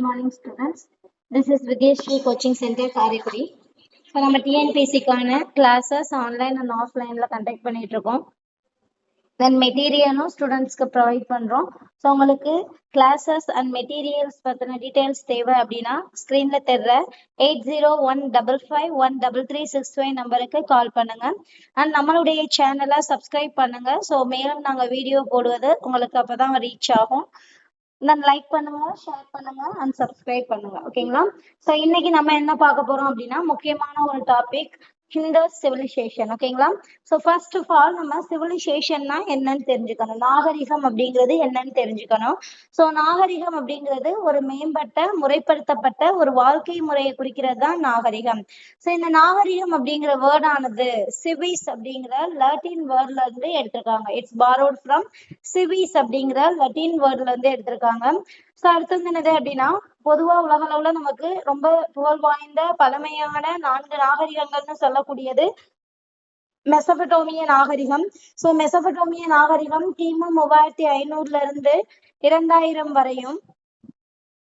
Good morning students this is Vidyashree coaching centre Karaikudi so நம்ம டிஎன்பிசிக்கான classes online and ஆஃப்லைனில் conduct பண்ணிட்டு இருக்கோம். தென் மெட்டீரியலும் ஸ்டூடெண்ட்ஸ்க்கு ப்ரொவைட் பண்ணுறோம் ஸோ உங்களுக்கு கிளாஸஸ் அண்ட் மெட்டீரியல்ஸ் பற்றின டீட்டெயில்ஸ் தேவை அப்படின்னா ஸ்க்ரீனில் தெரிற eight zero one double five one double three six five நம்பருக்கு கால் பண்ணுங்க. அண்ட் நம்மளுடைய சேனலை சப்ஸ்கிரைப் பண்ணுங்க. ஸோ மேலும் நாங்கள் வீடியோ போடுவது உங்களுக்கு அப்போ தான் ரீச் ஆகும். தென் லைக் பண்ணுங்க ஷேர் பண்ணுங்க அண்ட் சப்ஸ்கிரைப் பண்ணுங்க. ஓகேங்களா ஸோ இன்னைக்கு நம்ம என்ன பார்க்க போறோம் அப்படின்னா முக்கியமான ஒரு டாபிக் ஹிந்து சிவிலைசேஷன் ஓகேங்களா ஸோ ஃபர்ஸ்ட் ஆஃப் ஆல் நம்ம சிவிலைசேஷன்னா என்னன்னு தெரிஞ்சுக்கணும். நாகரிகம் அப்படிங்கிறது என்னன்னு தெரிஞ்சுக்கணும். ஸோ நாகரிகம் அப்படிங்கிறது ஒரு மேம்பட்ட முறைப்படுத்தப்பட்ட ஒரு வாழ்க்கை முறையை குறிக்கிறது தான் நாகரிகம். ஸோ இந்த நாகரிகம் அப்படிங்கிற வேர்டானது சிவிஸ் அப்படிங்கிற லட்டின் வேர்ட்ல இருந்து எடுத்திருக்காங்க. இட்ஸ் பாரோட் ஃப்ரம் சிவிஸ் அப்படிங்கிற லட்டின் வேர்ட்ல இருந்து எடுத்திருக்காங்க. ஸோ அடுத்தது என்னது அப்படின்னா பொதுவா உலக அளவுல நமக்கு ரொம்ப புகழ் வாய்ந்த பழமையான நான்கு நாகரிகங்கள்னு சொல்லக்கூடியது மெசபடோமிய நாகரிகம். சோ மெசபடோமிய நாகரிகம் கிமு மூவாயிரத்தி ஐநூறுல இருந்து இரண்டாயிரம் வரையும்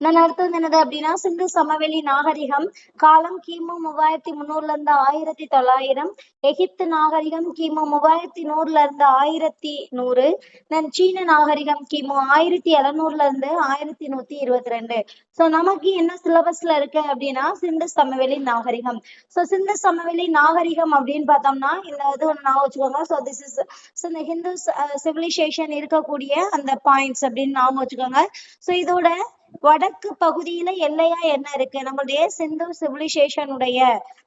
நான் அடுத்தது என்னது அப்படின்னா சிந்து சமவெளி நாகரிகம் காலம் கிமு மூவாயிரத்தி முந்நூறுல இருந்து ஆயிரத்தி தொள்ளாயிரம் எகிப்து நாகரிகம் கிமு மூவாயிரத்தி நூறுல இருந்து ஆயிரத்தி நூறு தென் சீன நாகரிகம் கிமு ஆயிரத்தி எழுநூறுல இருந்து ஆயிரத்தி நூத்தி இருபத்தி ரெண்டு சோ நமக்கு என்ன சிலபஸ்ல இருக்கு அப்படின்னா சிந்து சமவெளி நாகரிகம். சோ சிந்து சமவெளி நாகரிகம் அப்படின்னு பார்த்தோம்னா இந்த இது ஒன்று நான் வச்சுக்கோங்க. சோ திஸ் இஸ் ஸோ இந்த ஹிந்து uh, சிவிலைசேஷன் இருக்கக்கூடிய அந்த பாயிண்ட்ஸ் அப்படின்னு நாம வச்சுக்கோங்க. சோ இதோட வடக்கு பகுதியில எல்லையா என்ன இருக்கு? நம்மளுடைய சிந்து சிவிலைசேஷனுடைய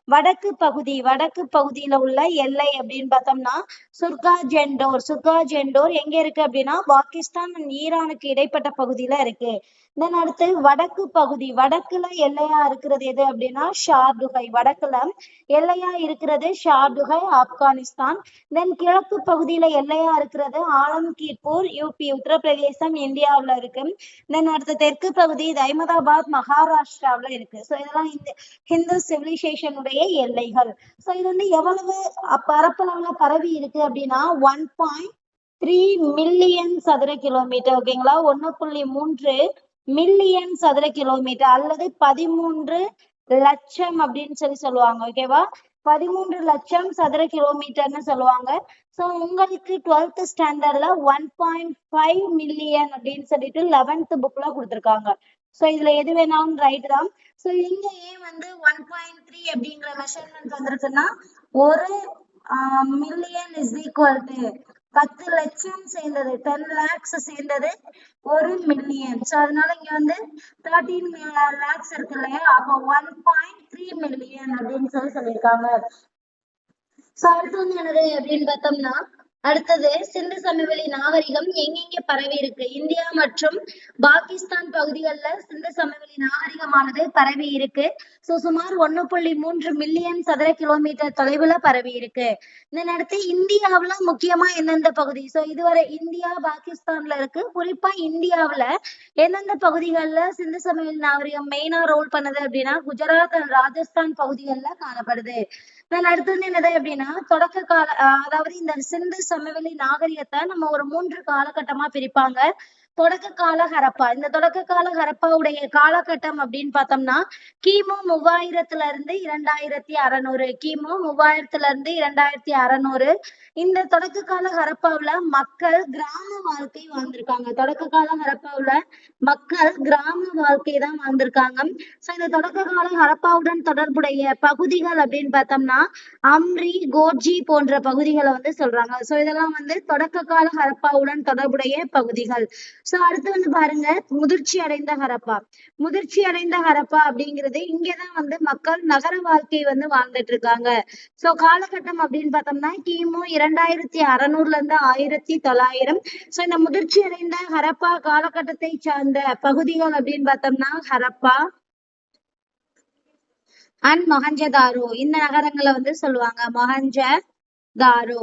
வடக்கு பகுதி வடக்கு பகுதியில உள்ள எல்லை அப்படின்னு பார்த்தோம்னா சுர்கா ஜெண்டோர் சுர்கா ஜெண்டோர் எங்க இருக்கு அப்படின்னா பாகிஸ்தான் அண்ட் ஈரானுக்கு இடைப்பட்ட பகுதியில இருக்கு. தென் அடுத்து வடக்கு பகுதி வடக்குல எல்லையா இருக்கிறது எது அப்படின்னா ஷார்டுகை வடக்குல எல்லையா இருக்கிறது ஷார்டுகை ஆப்கானிஸ்தான். தென் கிழக்கு பகுதியில எல்லையா இருக்கிறது ஆலம்கீர்பூர் யூபி உத்தரப்பிரதேசம் இந்தியாவுல இருக்கு. தென் அடுத்து தெற்கு பகுதி அகமதாபாத் அஹமதாபாத் மகாராஷ்டிராவுல இருக்கு. ஸோ இதெல்லாம் இந்த ஹிந்து சிவிலைசேஷனுடைய எல்லைகள். ஸோ இது வந்து எவ்வளவு பரப்பளவுல பரவி இருக்கு அப்படின்னா ஒன் பாயிண்ட் த்ரீ மில்லியன் சதுர கிலோமீட்டர் ஓகேங்களா ஒன்னு புள்ளி மூன்று மில்லியன் சதுர கிலோமீட்டர் அல்லது பதிமூன்று லட்சம் அப்படின்னு சொல்லி சொல்லுவாங்க ஓகேவா பதிமூன்று லட்சம் சதுர கிலோமீட்டர்னு சொல்லுவாங்க. ஸோ உங்களுக்கு டுவெல்த் ஸ்டாண்டர்ட்ல ஒன் பாயிண்ட் ஃபைவ் மில்லியன் அப்படின்னு சொல்லிட்டு லெவன்த் புக்ல கொடுத்துருக்காங்க. ஸோ இதுல எது வேணாலும் ரைட் தான். ஸோ இங்க ஏ வந்து ஒன் பாயிண்ட் த்ரீ அப்படிங்கிற மெஷர்மெண்ட் வந்திருக்குன்னா ஒரு மில்லியன் இஸ் ஈக்குவல் டு பத்து லட்சம் சேர்ந்தது டென் லேக்ஸ் சேர்ந்தது ஒரு மில்லியன் ஸோ அதனால இங்க வந்து தேர்ட்டீன் லேக்ஸ் இருக்கு இல்லையா? அப்போ ஒன் பாயிண்ட் த்ரீ மில்லியன் அப்படின்னு சொல்லி சொல்லியிருக்காங்க. ஸோ அடுத்து வந்து என்னது அப்படின்னு பார்த்தோம்னா அடுத்தது சிந்து சமவெளி நாகரிகம் எங்கெங்க பரவி இருக்கு? இந்தியா மற்றும் பாகிஸ்தான் பகுதிகளில் சிந்து சமவெளி நாகரிகமானது பரவி இருக்கு. ஸோ சுமார் ஒன்னு புள்ளி மூன்று மில்லியன் சதுர கிலோமீட்டர் தொலைவுல பரவி இருக்கு. இதன் அடுத்து இந்தியாவுல முக்கியமா எந்தெந்த பகுதி? ஸோ இதுவரை இந்தியா பாகிஸ்தான்ல இருக்கு. குறிப்பா இந்தியாவுல எந்தெந்த பகுதிகளில் சிந்து சமவெளி நாகரிகம் மெயினா ரோல் பண்ணுது அப்படின்னா குஜராத் அண்ட் ராஜஸ்தான் பகுதிகளில் காணப்படுது. நான் அடுத்தது என்னது அப்படின்னா தொடக்க கால அதாவது இந்த சிந்து சமவெளி நாகரிகத்தை நம்ம ஒரு மூன்று காலகட்டமா பிரிப்பாங்க. தொடக்க கால ஹரப்பா. இந்த தொடக்க கால ஹரப்பாவுடைய காலகட்டம் அப்படின்னு பார்த்தோம்னா கிமு மூவாயிரத்துல இருந்து இரண்டாயிரத்தி அறநூறு. கிமு மூவாயிரத்துல இருந்து இரண்டாயிரத்தி அறநூறு. இந்த தொடக்க கால ஹரப்பாவுல மக்கள் கிராம வாழ்க்கை வாழ்ந்திருக்காங்க. தொடக்க கால ஹரப்பாவுல மக்கள் கிராம வாழ்க்கை தான் வாழ்ந்திருக்காங்க. சோ இந்த தொடக்க கால ஹரப்பாவுடன் தொடர்புடைய பகுதிகள் அப்படின்னு பார்த்தோம்னா அம்ரி கோர்ஜி போன்ற பகுதிகளை வந்து சொல்றாங்க. சோ இதெல்லாம் வந்து தொடக்க கால ஹரப்பாவுடன் தொடர்புடைய பகுதிகள். சோ அடுத்து வந்து பாருங்க முதிர்ச்சி அடைந்த ஹரப்பா. முதிர்ச்சி அடைந்த ஹரப்பா அப்படிங்கிறது இங்கதான் வந்து மக்கள் நகர வாழ்க்கை வந்து வாழ்ந்துட்டு இருக்காங்க. சோ காலகட்டம் அப்படின்னு பார்த்தோம்னா கிமு இரண்டாயிரத்தி அறநூறுல இருந்து ஆயிரத்தி தொள்ளாயிரம். சோ இந்த முதிர்ச்சி அடைந்த ஹரப்பா காலகட்டத்தை சார்ந்த பகுதிகள் அப்படின்னு பார்த்தோம்னா ஹரப்பா அண்ட் மொஹஞ்சதாரோ இந்த நகரங்களை வந்து சொல்லுவாங்க மொஹஞ்ச தாரோ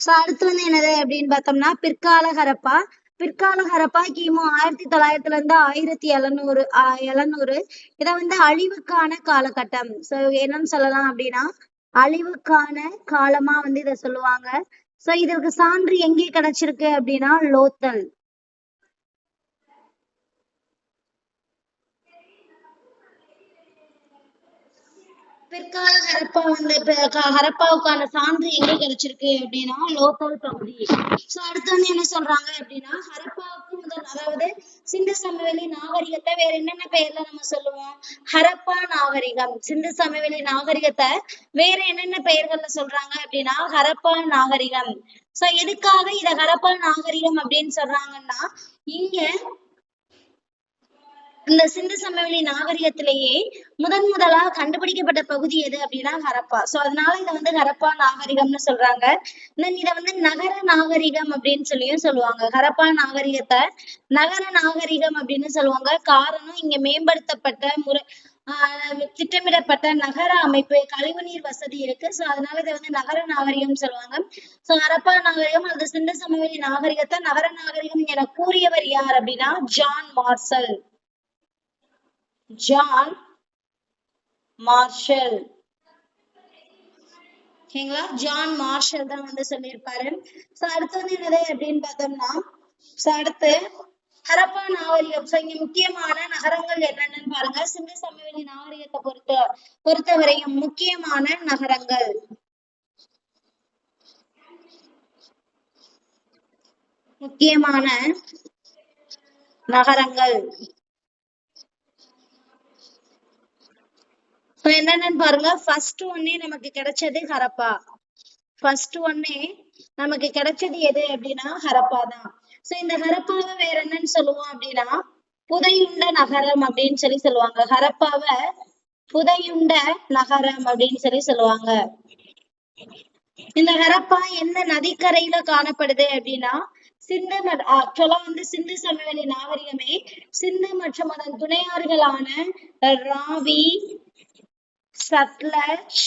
சோ அடுத்து வந்து என்னது அப்படின்னு பார்த்தோம்னா பிற்கால ஹரப்பா பிற்கால ஹரப்பா கிமு ஆயிரத்தி தொள்ளாயிரத்துல இருந்து ஆயிரத்தி எழுநூறு எழுநூறு. இதை வந்து அழிவுக்கான காலகட்டம். சோ என்னன்னு சொல்லலாம் அப்படின்னா அழிவுக்கான காலமா வந்து இதை சொல்லுவாங்க. சோ இதற்கு சான்று எங்கே கிடைச்சிருக்கு அப்படின்னா லோத்தல். பிற்கால ஹரப்பா வந்து ஹரப்பாவுக்கான சான்று எங்க கிடைச்சிருக்கு அப்படின்னா லோக்கல் பகுதி. சோ அடுத்து வந்து என்ன சொல்றாங்க அப்படின்னா ஹரப்பாவுக்கு முதல் அதாவது சிந்து சமவெளி நாகரிகத்தை வேற என்னென்ன பெயர்ல நம்ம சொல்லுவோம்? ஹரப்பா நாகரிகம். சிந்து சமவெளி நாகரிகத்தை வேற என்னென்ன பெயர்கள்ல சொல்றாங்க அப்படின்னா ஹரப்பா நாகரிகம். சோ எதுக்காக இத ஹரப்பா நாகரிகம் அப்படின்னு சொல்றாங்கன்னா இங்க இந்த சிந்து சமவெளி நாகரிகத்திலேயே முதன் முதலா கண்டுபிடிக்கப்பட்ட பகுதி எது அப்படின்னா ஹரப்பா. சோ அதனால இதை வந்து ஹரப்பா நாகரிகம்னு சொல்றாங்க. தென் இதை வந்து நகர நாகரிகம் அப்படின்னு சொல்லியும் சொல்லுவாங்க. ஹரப்பா நாகரிகத்தை நகர நாகரிகம் அப்படின்னு சொல்லுவாங்க. காரணம் இங்க மேம்படுத்தப்பட்ட முறை ஆஹ் திட்டமிடப்பட்ட நகர அமைப்பு கழிவுநீர் வசதி இருக்கு. சோ அதனால இதை வந்து நகர நாகரிகம் சொல்லுவாங்க. சோ ஹரப்பா நாகரிகம் அல்லது சிந்து சமவெளி நாகரிகத்தை நகர நாகரிகம் என கூறியவர் யார் அப்படின்னா ஜான் மார்சல். ஜான் மார்ஷல் ஓகேங்களா? ஜான் மார்ஷல் தான் வந்து சொல்லியிருப்பாரு. சோ அடுத்து வந்து என்னது அப்படின்னு பார்த்தோம்னா சோ அடுத்து ஹரப்பா நாகரிகம். சோ இங்க முக்கியமான நகரங்கள் என்னென்னு பாருங்க. சிந்து சமவெளி நாகரிகத்தை பொறுத்த பொறுத்தவரையும் முக்கியமான நகரங்கள். முக்கியமான நகரங்கள். இப்ப என்னென்னு பாருங்க ஃபர்ஸ்ட் ஒன்னே நமக்கு கிடைச்சது ஹரப்பா. ஃபர்ஸ்ட் ஒன்னே நமக்கு கிடைச்சது எது அப்படின்னா ஹரப்பா தான். சோ இந்த ஹரப்பாவை வேற என்னன்னு சொல்லுவோம் அப்படின்னா புதையுண்ட நகரம் அப்படின்னு சொல்லி சொல்லுவாங்க. ஹரப்பாவை புதையுண்ட நகரம் அப்படின்னு சொல்லி சொல்லுவாங்க. இந்த ஹரப்பா என்ன நதிக்கரையில காணப்படுது அப்படின்னா சிந்து ஆக்சுவலா வந்து சிந்து சமவெளி நாகரிகமே சிந்து மற்றும் அதன் துணையாறுகளான ராவி சட்லஜ்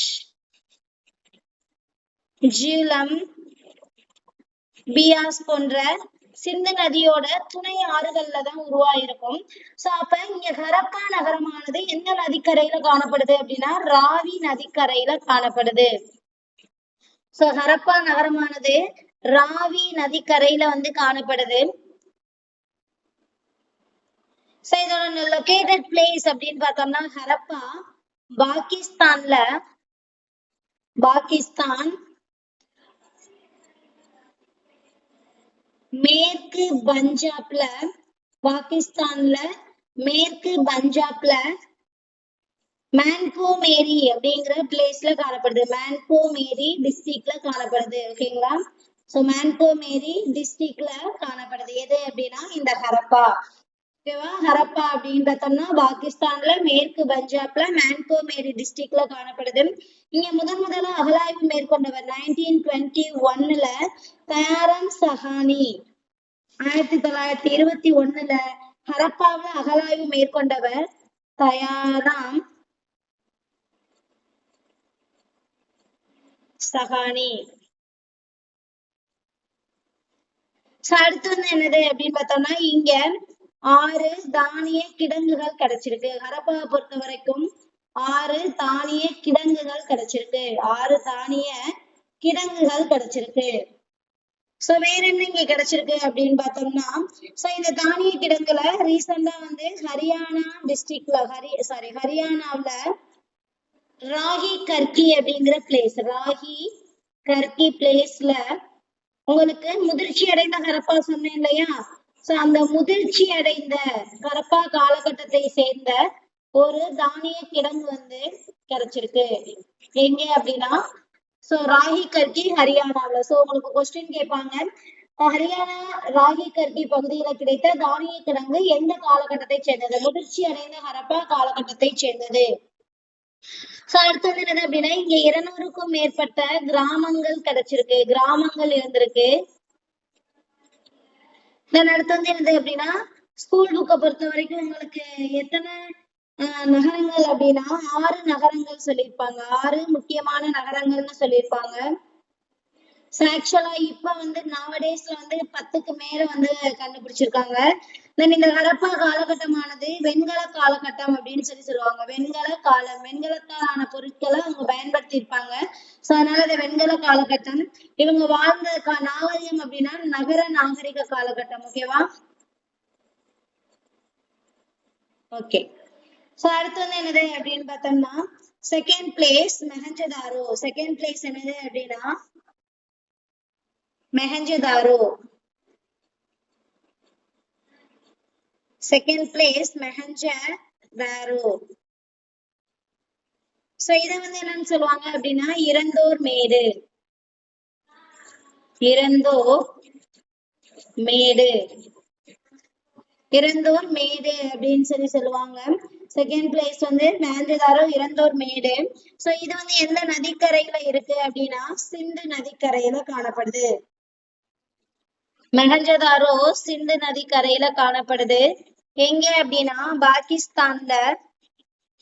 ஜீலம் பியாஸ் போன்ற சிந்து நதியோட துணை ஆறுகள்ல தான் உருவாயிருக்கும். சோ அப்ப இங்க ஹரப்பா நகரமானது எந்த நதிக்கரையில காணப்படுது அப்படின்னா ராவி நதிக்கரையில காணப்படுது. சோ ஹரப்பா நகரமானது ராவி நதிக்கரையில வந்து காணப்படுது. சோ இதோட லொகேட்டட் பிளேஸ் அப்படின்னு பார்த்தோம்னா ஹரப்பா பாகிஸ்தான்ல பாகிஸ்தான் மேற்கு பஞ்சாப்ல பாகிஸ்தான்ல மேற்கு பஞ்சாப்ல மேன்கோ மேரி அப்படிங்கிற பிளேஸ்ல காணப்படுது. மேன்கோ மேரி டிஸ்ட்ரிக்ட்ல காணப்படுது. ஓகேங்களா சோ மேன்கோ மேரி டிஸ்ட்ரிக்ட்ல காணப்படுது. எது அப்படின்னா இந்த ஹரப்பா. ஓகேவா? ஹரப்பா அப்படின்னு பார்த்தோம்னா பாகிஸ்தான்ல மேற்கு பஞ்சாப்ல மேன்கோ மேரி டிஸ்ட்ரிக்ட்ல காணப்படுது. இங்க முதன் முதலா அகலாய்வு மேற்கொண்டவர் நைன்டீன் டுவெண்ட்டி ஒன்னுல தயாரம் சஹானி. ஆயிரத்தி தொள்ளாயிரத்தி இருபத்தி ஒண்ணுல ஹரப்பாவுல அகலாய்வு மேற்கொண்டவர் தயாராம் சஹானி. அடுத்து வந்து என்னது அப்படின்னு பார்த்தோம்னா இங்க ஆறு தானிய கிடங்குகள் கிடைச்சிருக்கு. ஹரப்பாவை பொறுத்த வரைக்கும் ஆறு தானிய கிடங்குகள் கிடைச்சிருக்கு. ஆறு தானிய கிடங்குகள் கிடைச்சிருக்கு. சோ வேற என்ன இங்க கிடைச்சிருக்கு அப்படின்னு பார்த்தோம்னா சோ இந்த தானிய கிடங்குல ரீசெண்டா வந்து ஹரியானா டிஸ்ட்ரிக்ட்ல ஹரி சாரி ஹரியானாவுல ராகி கர்கி அப்படிங்கிற பிளேஸ் ராகி கர்கி பிளேஸ்ல உங்களுக்கு முதிர்ச்சி அடைந்த ஹரப்பா சொன்னேன் இல்லையா? அந்த முதிர்ச்சி அடைந்த ஹரப்பா காலகட்டத்தை சேர்ந்த ஒரு தானிய கிடங்கு வந்து கிடைச்சிருக்கு. எங்க அப்படின்னா சோ ராகி கர்கி ஹரியானாவில. சோ உங்களுக்கு கொஸ்டின் கேட்பாங்க. ஹரியானா ராகி கர்கி பகுதியில கிடைத்த தானிய கிடங்கு எந்த காலகட்டத்தை சேர்ந்தது? முதிர்ச்சி அடைந்த ஹரப்பா காலகட்டத்தை சேர்ந்தது. சோ அடுத்து என்னது அப்படின்னா இங்க இருநூறுக்கும் மேற்பட்ட கிராமங்கள் கிடைச்சிருக்கு. கிராமங்கள் இருந்திருக்கு. தென் அடுத்து வந்து என்னது அப்படின்னா ஸ்கூல் புக்கை பொறுத்த வரைக்கும் உங்களுக்கு எத்தனை ஆஹ் நகரங்கள் அப்படின்னா ஆறு நகரங்கள் சொல்லியிருப்பாங்க. ஆறு முக்கியமான நகரங்கள்னு சொல்லியிருப்பாங்க. ஸோ ஆக்சுவலா இப்ப வந்து நாவடேஸ்ல வந்து பத்துக்கு மேல வந்து கண்டுபிடிச்சிருக்காங்க. தென் இந்த ஹரப்பா காலகட்டமானது வெண்கல காலகட்டம் அப்படின்னு சொல்லி சொல்லுவாங்க. வெண்கல காலம் வெண்கலத்தாலான பொருட்களை அவங்க பயன்படுத்தி இருப்பாங்க சோ அதனால இந்த வெண்கல காலகட்டம் இவங்க வாழ்ந்த கா- நாகரிகம் அப்படின்னா நகர நாகரிக காலகட்டம் ஓகேவா ஓகே சோ அடுத்து வந்து என்னது அப்படின்னு பார்த்தோம்னா second place Mohenjodaro. Second place என்னது அப்படின்னா Mohenjodaro. Second place Mohenjodaro so இத வந்து என்னன்னு சொல்லுவாங்க அப்படின்னா இறந்தோர் மேடு. இறந்தோர் மேடு. இறந்தோர் மேடு அப்படின்னு சொல்லி சொல்லுவாங்க. செகண்ட் பிளேஸ் வந்து மேஞ்சதாரோ இறந்தோர் மேடு. சோ இது வந்து எந்த நதிக்கரையில இருக்கு அப்படின்னா சிந்து நதிக்கரையில காணப்படுது. மெஹஞ்சதாரோ சிந்து நதிக்கரையில காணப்படுது. எங்க அப்படின்னா பாகிஸ்தான்ல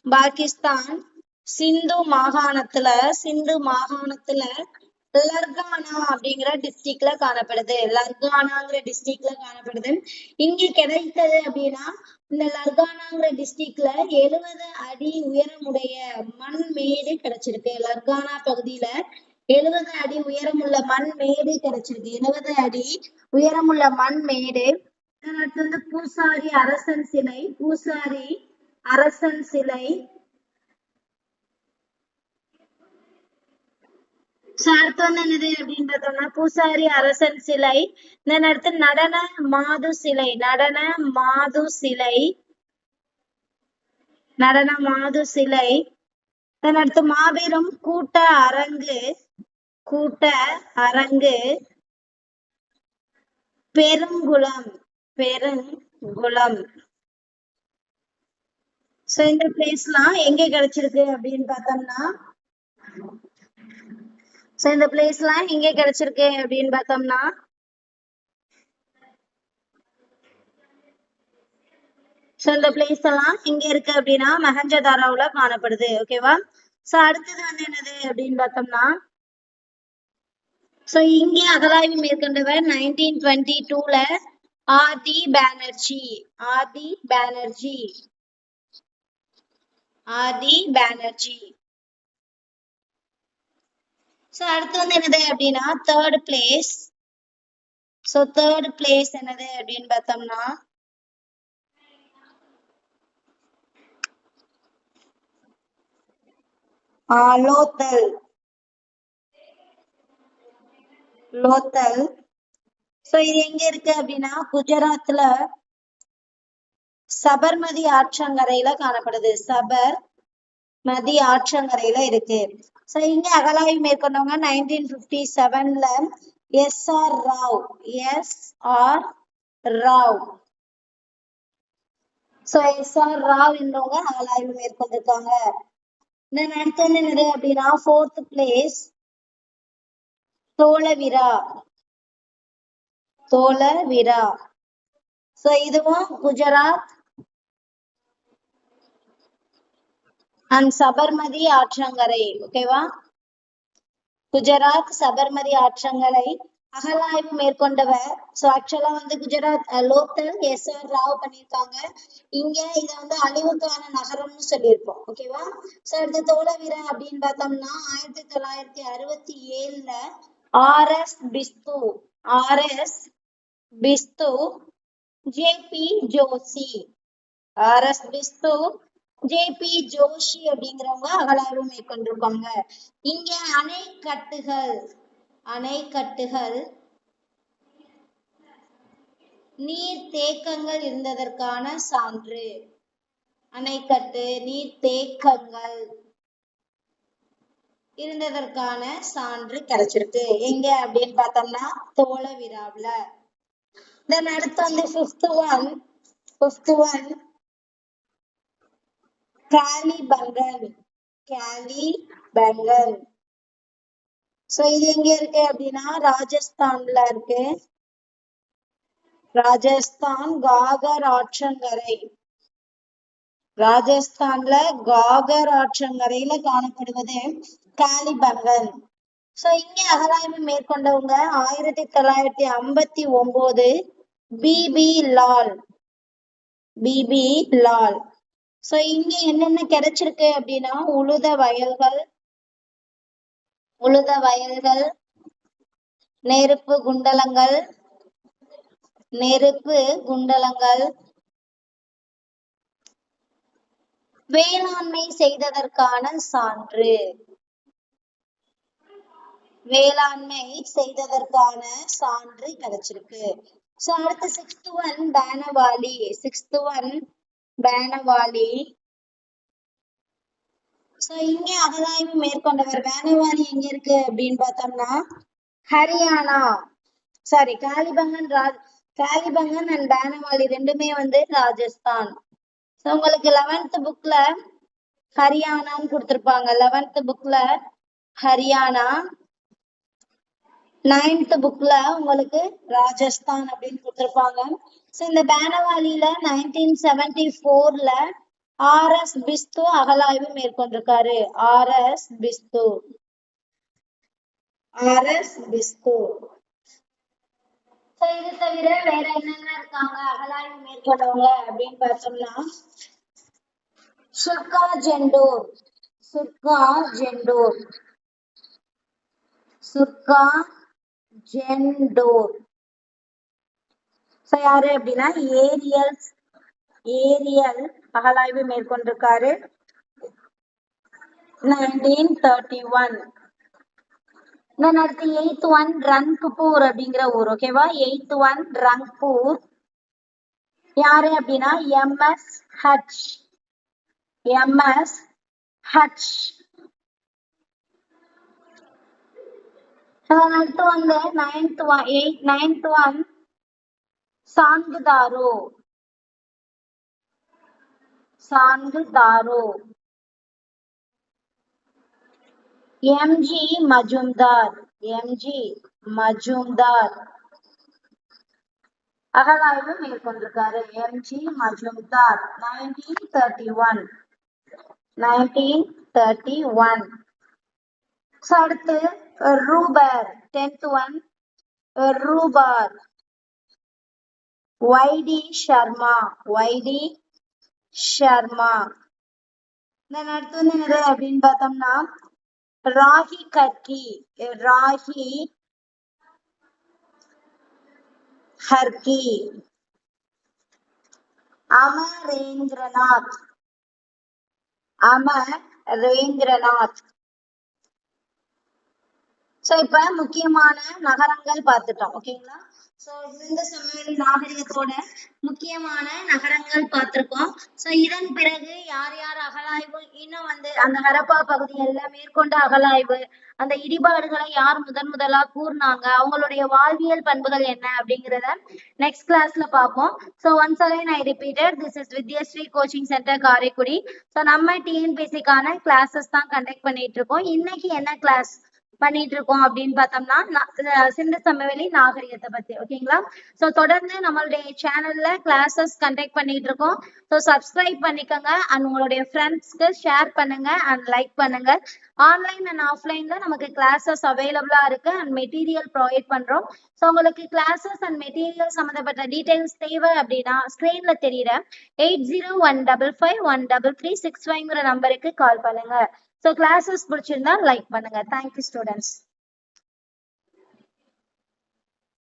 பாகிஸ்தான் சிந்து மாகாணத்துல சிந்து மாகாணத்துல லர்கானா அப்படிங்கிற டிஸ்ட்ரிக்ட்ல காணப்படுது. லர்கானாங்கிற டிஸ்ட்ரிக்ட்ல காணப்படுது. இங்க கிடைத்தது அப்படின்னா இந்த லர்கானாங்கிற டிஸ்ட்ரிக்ட்ல எழுபது அடி உயரமுடைய மண் மேடு கிடைச்சிருக்கு. லர்கானா பகுதியில எழுபது அடி உயரமுள்ள மண் மேடு கிடைச்சிருக்கு. எழுபது அடி உயரமுள்ள மண் மேடு. அடுத்து வந்து பூசாரி அரசன் சிலை பூசாரி அரசன் சிலை. அடுத்து வந்து என்னது அப்படின்னு பார்த்தோம்னா பூசாரி அரசன் சிலை. தென் அடுத்து நடன மாது சிலை நடன மாது சிலை. நடன மாது சிலை. தென் அடுத்து மாபெரும் கூட்ட அரங்கு கூட்ட அரங்கு. பெருங்குளம். பெருங்குளம். சோ இந்த பிளேஸ்லாம் எங்க கிடைச்சிருக்கு அப்படின்னு பார்த்தோம்னா சோ இந்த பிளேஸ்லாம் எங்க கிடைச்சிருக்கு அப்படின்னு பார்த்தோம்னா சோ இந்த பிளேஸ் எல்லாம் எங்க இருக்கு அப்படின்னா மகஞ்சதாராவுல காணப்படுது. ஓகேவா சோ அடுத்தது வந்து என்னது அப்படின்னு பார்த்தோம்னா சோ இங்கே அகராய்வு மேற்கொண்டவர் நைன்டீன் டுவெண்ட்டி டூல ஆதி பானர்ஜி ஆதி பானர்ஜி. ஆதி பானர்ஜி. சோ அடுத்து வந்து என்னது அப்படின்னா third place so third place என்னது அப்படின்னு பார்த்தோம்னா லோத்தல். லோத்தல். சோ இது எங்க இருக்கு அப்படின்னா குஜராத்ல சபர்மதி ஆற்றங்கரையில காணப்படுது. சபர் மதி ஆற்றங்கரையில இருக்கு. சோ இங்க அகலாய்வு மேற்கொண்டவங்க நைன்டீன் பிப்டி செவன்ல S R Rao S R Rao so S R Rao என்றவங்க அகலாய்வு மேற்கொண்டிருக்காங்க. தென் அடுத்து என்னது அப்படின்னா fourth place Dholavira Dholavira so இதுவும் குஜராத்? அண்ட் சபர்மதி ஆற்றங்கரை ஓகேவா குஜராத் சபர்மதி ஆற்றங்கரை. அகலாய்வு மேற்கொண்டவர். சோ ஆக்சுவலா வந்து Gujarat local S R Rao பண்ணியிருக்காங்க. இங்க இத வந்து அழிவுக்கான நகரம்னு சொல்லியிருப்போம் ஓகேவா சோ அடுத்து தோளவீரா அப்படின்னு பார்த்தோம்னா ஆயிரத்தி தொள்ளாயிரத்தி அறுபத்தி ஏழுல R S Bisht R S Bisht J P Joshi R S Bisht J P Joshi அப்படிங்கிறவங்க அகலாய்வு மேற்கொண்டிருப்பாங்க இங்க அணைக்கட்டுகள் அணைக்கட்டுகள் நீர் தேக்கங்கள் இருந்ததற்கான சான்று. அணைக்கட்டு நீர் தேக்கங்கள் இருந்ததற்கான சான்று கிடைச்சிருக்கு. எங்க அப்படின்னு பார்த்தோம்னா தோளவிராவுல தென் அடுத்து வந்து ஃபிஃப்த் ஒன் ஃபிஃப்த் ஒன் காலி பங்கன் காலி பங்கன் சோ இது எங்க இருக்கு அப்படின்னா ராஜஸ்தான்ல இருக்கு. ராஜஸ்தான் காகர் ஆற்றங்கரை. ராஜஸ்தான்ல காகர் ஆற்றங்கரையில காணப்படுவது காலிபங்கன் சோ இங்க அகராய்வு மேற்கொண்டவங்க ஆயிரத்தி தொள்ளாயிரத்தி ஐம்பத்தி ஒன்பது B B Lal B B Lal so இங்க என்னென்ன கிடைச்சிருக்கு அப்படின்னா உழுத வயல்கள் உழுத வயல்கள் நெருப்பு குண்டலங்கள் நெருப்பு குண்டலங்கள் வேளாண்மை செய்ததற்கான சான்று. வேளாண்மை செய்ததற்கான சான்று கிடைச்சிருக்கு. சோ அடுத்து sixth one Banawali sixth one Banawali so இங்க அகழாய்வு மேற்கொண்டவர் பேனவாலி எங்க இருக்கு அப்படின்னு பார்த்தோம்னா ஹரியானா சாரி காலிபங்கன் ராஜ் காலிபங்கன் அண்ட் பேனவாலி ரெண்டுமே வந்து ராஜஸ்தான். சோ உங்களுக்கு லெவன்த் புக்ல ஹரியானான்னு கொடுத்துருப்பாங்க. லெவன்த் புக்ல ஹரியானா நைன்த் புக்ல உங்களுக்கு ராஜஸ்தான் அப்படின்னு கொடுத்துருப்பாங்க. சோ இந்த பேனவாலியில நைன்டீன் செவன்டி ஃபோர்ல ஆர் எஸ் பிஸ்து அகலாய்வு மேற்கொண்டிருக்காரு. R S Bisht R S Bisht இது தவிர வேற என்னென்ன இருக்காங்க? அகலாய்வு மேற்கொண்டவங்க அப்படின்னு பார்த்தோம்னா சுர்கா ஜெண்டூர் சுர்கா ஜெண்டூர் சுர்கா ஜென்டோர் சோ யாரு அப்படின்னா ஏரியல் ஏரியல் அகலாய்வு மேற்கொண்டிருக்காரு. நைன்டீன் தேர்ட்டி ஒன் தென் அடுத்து எயித் ஒன் ரங்க்பூர் அப்படிங்கிற ஊர் ஓகேவா எயித் ஒன் ரங்க்பூர் யாரு அப்படின்னா எம்எஸ் ஹச் எம்எஸ் ஹச் அடுத்து வந்து ninth one eight ninth one Chanhudaro Chanhudaro MG Majumdar MG Majumdar அகழாய்வு மேற்கொண்டிருக்காரு MG Majumdar nineteen thirty one nineteen thirty one அடுத்து Rupar. Tenth one Rupar. YD Sharma YD Sharma then அடுத்து வந்து என்னது அப்படின்னு பார்த்தோம்னா ragi கர்கி. Ragi ஹர்கி Amarendranath. Amarendranath. So இப்ப முக்கியமான நகரங்கள் பார்த்துட்டோம் ஓகேங்களா சோ இந்த சமையல் நாகரிகத்தோட முக்கியமான நகரங்கள் பார்த்திருக்கோம். சோ இதன் பிறகு யார் யார் அகழாய்வு இன்னும் வந்து அந்த ஹரப்பா பகுதிகள்ல மேற்கொண்ட அகழாய்வு அந்த இடிபாடுகளை யார் முதன் முதலா கூர்னாங்க அவங்களுடைய வாழ்வியல் பண்புகள் என்ன அப்படிங்கிறத நெக்ஸ்ட் கிளாஸ்ல பார்ப்போம். So once again I repeated this is Vidyashree coaching centre Karaikudi. So நம்ம டிஎன்பிசிக்கான கிளாஸஸ் தான் கண்டக்ட் பண்ணிட்டு இருக்கோம். இன்னைக்கு என்ன கிளாஸ் பண்ணிட்டு இருக்கோம் அப்படின்னு பார்த்தோம்னா சிந்து சமவெளி நாகரிகத்தை பத்தி ஓகேங்களா? சோ தொடர்ந்து நம்மளுடைய சேனல்ல கிளாஸஸ் கண்டக்ட் பண்ணிட்டு இருக்கோம் ஸோ சப்ஸ்கிரைப் பண்ணிக்கோங்க. அண்ட் உங்களுடைய ஃப்ரெண்ட்ஸ்க்கு ஷேர் பண்ணுங்க. அண்ட் லைக் பண்ணுங்க. ஆன்லைன் அண்ட் ஆஃப்லைன்ல நமக்கு கிளாஸஸ் அவைலபிளா இருக்கு. அண்ட் மெட்டீரியல் ப்ரொவைட் பண்றோம். ஸோ உங்களுக்கு கிளாஸஸ் அண்ட் மெட்டீரியல் சம்மந்தப்பட்ட டீடைல்ஸ் தேவை அப்படின்னா ஸ்கிரீன்ல தெரியுற eight zero one double five one double three six ஃபைவ்ங்கிற நம்பருக்கு கால் பண்ணுங்க. ஸோ கிளாஸஸ் பிடிச்சிருந்தா லைக் பண்ணுங்க. Thank you students